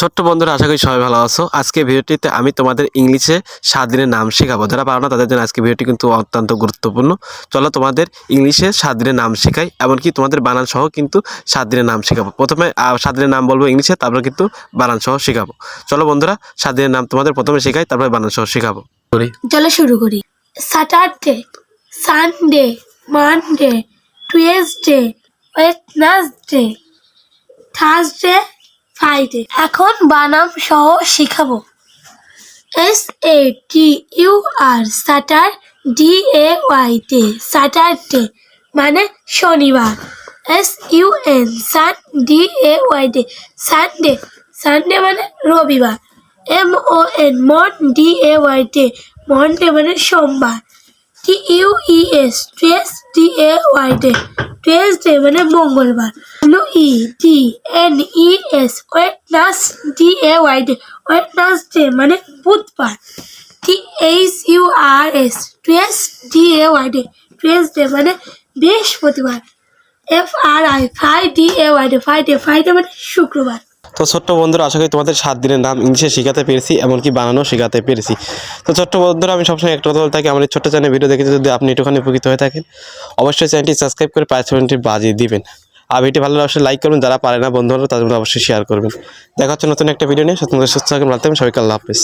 ছোট্ট বন্ধুরা আশা করি সবাই ভালো আছো। আজকে ভিডিওটিতে আমি তোমাদের ইংলিশে সাত দিনের নাম শেখাবো। যারা পারো না তাদের জন্য আজকে ভিডিওটি কিন্তু অত্যন্ত গুরুত্বপূর্ণ। চলো তোমাদের ইংলিশে সাত দিনের নাম শেখাই এমনকি তোমাদের বানান সহ কিন্তু সাত দিনের নাম শেখাবো। প্রথমে সাত দিনের নাম বলব ইংলিশে তারপর কিন্তু বানান সহ শেখাবো। চলো বন্ধুরা সাত দিনের নাম তোমাদের প্রথমে শেখাই তারপরে বানান সহ শেখাবো। চলো শুরু করি। Saturday Sunday Monday Tuesday Wednesday Thursday Friday এখন বানাম সহ শিখাবো। S A T U R satur D A Y day Saturday মানে শনিবার। S U N sun D A Y day Sunday Sunday মানে রবিবার। M O N mon D A Y day Monday মানে সোমবার। T U E S tues D A Y day Tuesday মানে মঙ্গলবার W E D N E S wednes D A Y day Wednesday মানে বুধবার T H U R S thurs D A Y day Thursday মানে বৃহস্পতিবার F R I fri D A Y day Friday Friday মানে শুক্রবার। তো ছোট্ট বন্ধুরা, আশা করি তোমাদের সাত দিনের নাম ইংলিশে শেখাতে পেরেছি, এমনকি বানানো শেখাতে পেরেছি। তো ছোট্ট বন্ধুরা, আমি সবসময় একটা কথা বলে থাকি, আমার ছোট্ট চ্যানেল ভিডিও দেখে যদি আপনি একটুখানি উপকৃত হয়ে থাকেন, অবশ্যই চ্যানেলটি সাবস্ক্রাইব করে পাঁচ মিনিটটি বাজিয়ে দিবেন। আর ভিডিও ভালো অবশ্যই লাইক করবেন যারা পারে না বন্ধু তাদের অবশ্যই শেয়ার করবেন। দেখা হচ্ছে নতুন একটা ভিডিও নিয়ে সুস্থ থাকবেন ভালো থাকবেন সবাইকে আল্লাহ হাফিজ।